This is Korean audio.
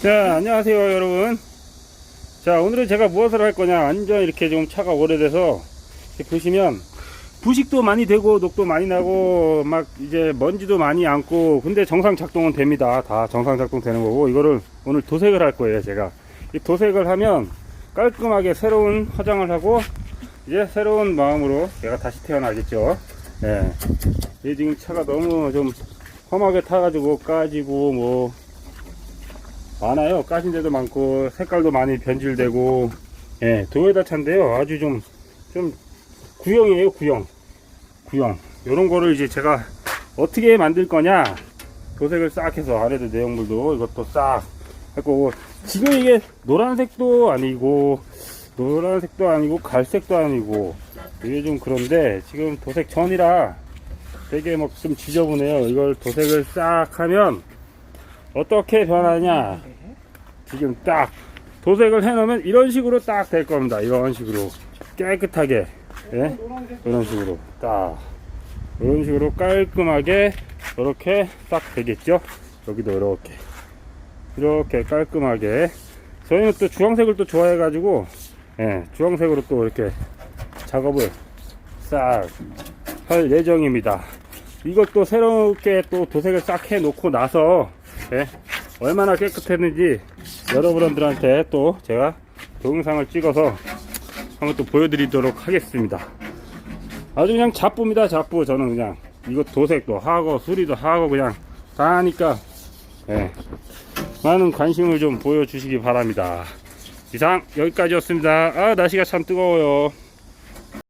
자, 안녕하세요, 여러분. 자, 오늘은 제가 무엇을 할 거냐. 완전 이렇게 좀 차가 오래돼서, 보시면, 부식도 많이 되고, 녹도 많이 나고, 막 이제 먼지도 많이 안고, 근데 정상 작동은 됩니다. 다 정상 작동 되는 거고, 이거를 오늘 도색을 할 거예요, 제가. 이 도색을 하면 깔끔하게 새로운 화장을 하고, 이제 새로운 마음으로 제가 다시 태어나겠죠. 예. 이 지금 차가 너무 좀 험하게 타가지고 까지고, 뭐, 많아요. 까진 데도 많고 색깔도 많이 변질되고 예, 도요다 차인데요. 아주 좀좀 구형이에요, 구형. 구형. 요런 거를 이제 제가 어떻게 만들 거냐? 도색을 싹 해서 안에도 내용물도 이것도 싹 했고 지금 이게 노란색도 아니고 노란색도 아니고 갈색도 아니고 이게 좀 그런데 지금 도색 전이라 되게 막좀 지저분해요. 이걸 도색을 싹 하면 어떻게 변하냐? 지금 딱 도색을 해 놓으면 이런 식으로 딱 될 겁니다. 이런 식으로 깨끗하게 예? 이런 식으로 딱 이런 식으로 깔끔하게 이렇게 딱 되겠죠. 여기도 이렇게 이렇게 깔끔하게 저희는 또 주황색을 또 좋아해 가지고 예, 주황색으로 또 이렇게 작업을 싹 할 예정입니다. 이것도 새롭게 또 도색을 싹 해놓고 나서 예, 얼마나 깨끗했는지 여러분들한테 또 제가 동영상을 찍어서 한번 또 보여드리도록 하겠습니다. 아주 그냥 잡부입니다, 잡부. 저는 그냥 이거 도색도 하고 수리도 하고 그냥 다 하니까 예, 많은 관심을 좀 보여주시기 바랍니다. 이상 여기까지였습니다. 아 날씨가 참 뜨거워요.